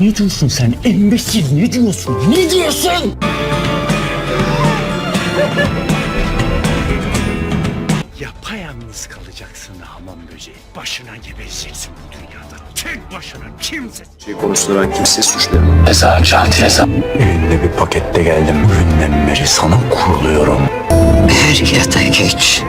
Ne diyorsun sen embesil ne diyorsun? Ne diyorsun? Yapayalnız kalacaksın hamam böceği. Başına gebereceksin bu dünyada. Tek başına kimse. Şey konusunda ben kimseyi suçlayamam. Hesap canti hesap. Elinde bir pakette geldim. Bugünden beri sana kuruluyorum. Er ya da geç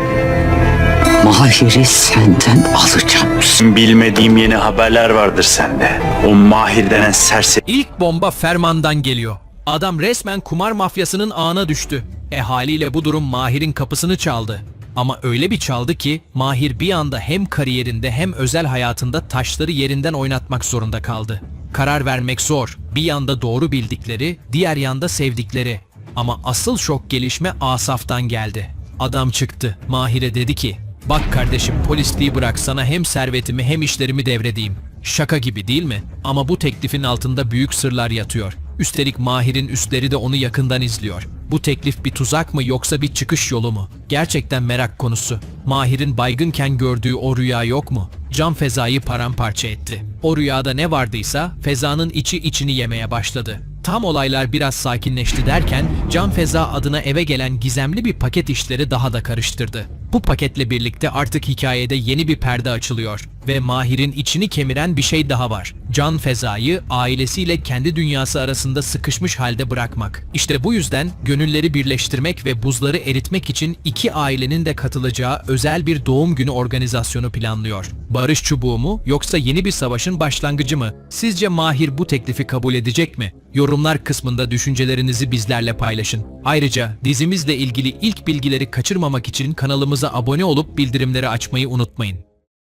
Mahir'i senden alacağım. Bilmediğim yeni haberler vardır sende. O Mahir denen serseri İlk bomba Ferman'dan geliyor. Adam resmen kumar mafyasının ağına düştü. E haliyle bu durum Mahir'in kapısını çaldı. Ama öyle bir çaldı ki Mahir bir anda hem kariyerinde hem özel hayatında taşları yerinden oynatmak zorunda kaldı. Karar vermek zor. Bir yanda doğru bildikleri, diğer yanda sevdikleri. Ama asıl şok gelişme Asaf'tan geldi. Adam çıktı. Mahir'e dedi ki, Bak kardeşim polisliği bırak sana hem servetimi hem işlerimi devredeyim. Şaka gibi değil mi? Ama bu teklifin altında büyük sırlar yatıyor. Üstelik Mahir'in üstleri de onu yakından izliyor. Bu teklif bir tuzak mı yoksa bir çıkış yolu mu? Gerçekten merak konusu. Mahir'in baygınken gördüğü o rüya yok mu? Cam Feza'yı paramparça etti. O rüyada ne vardıysa Feza'nın içi içini yemeye başladı. Tam olaylar biraz sakinleşti derken Can Feza adına eve gelen gizemli bir paket işleri daha da karıştırdı. Bu paketle birlikte artık hikayede yeni bir perde açılıyor ve Mahir'in içini kemiren bir şey daha var. Can Feza'yı ailesiyle kendi dünyası arasında sıkışmış halde bırakmak. İşte bu yüzden gönülleri birleştirmek ve buzları eritmek için iki ailenin de katılacağı özel bir doğum günü organizasyonu planlıyor. Barış çubuğu mu yoksa yeni bir savaşın başlangıcı mı? Sizce Mahir bu teklifi kabul edecek mi? Yorumlar kısmında düşüncelerinizi bizlerle paylaşın. Ayrıca dizimizle ilgili ilk bilgileri kaçırmamak için kanalımıza abone olup bildirimleri açmayı unutmayın.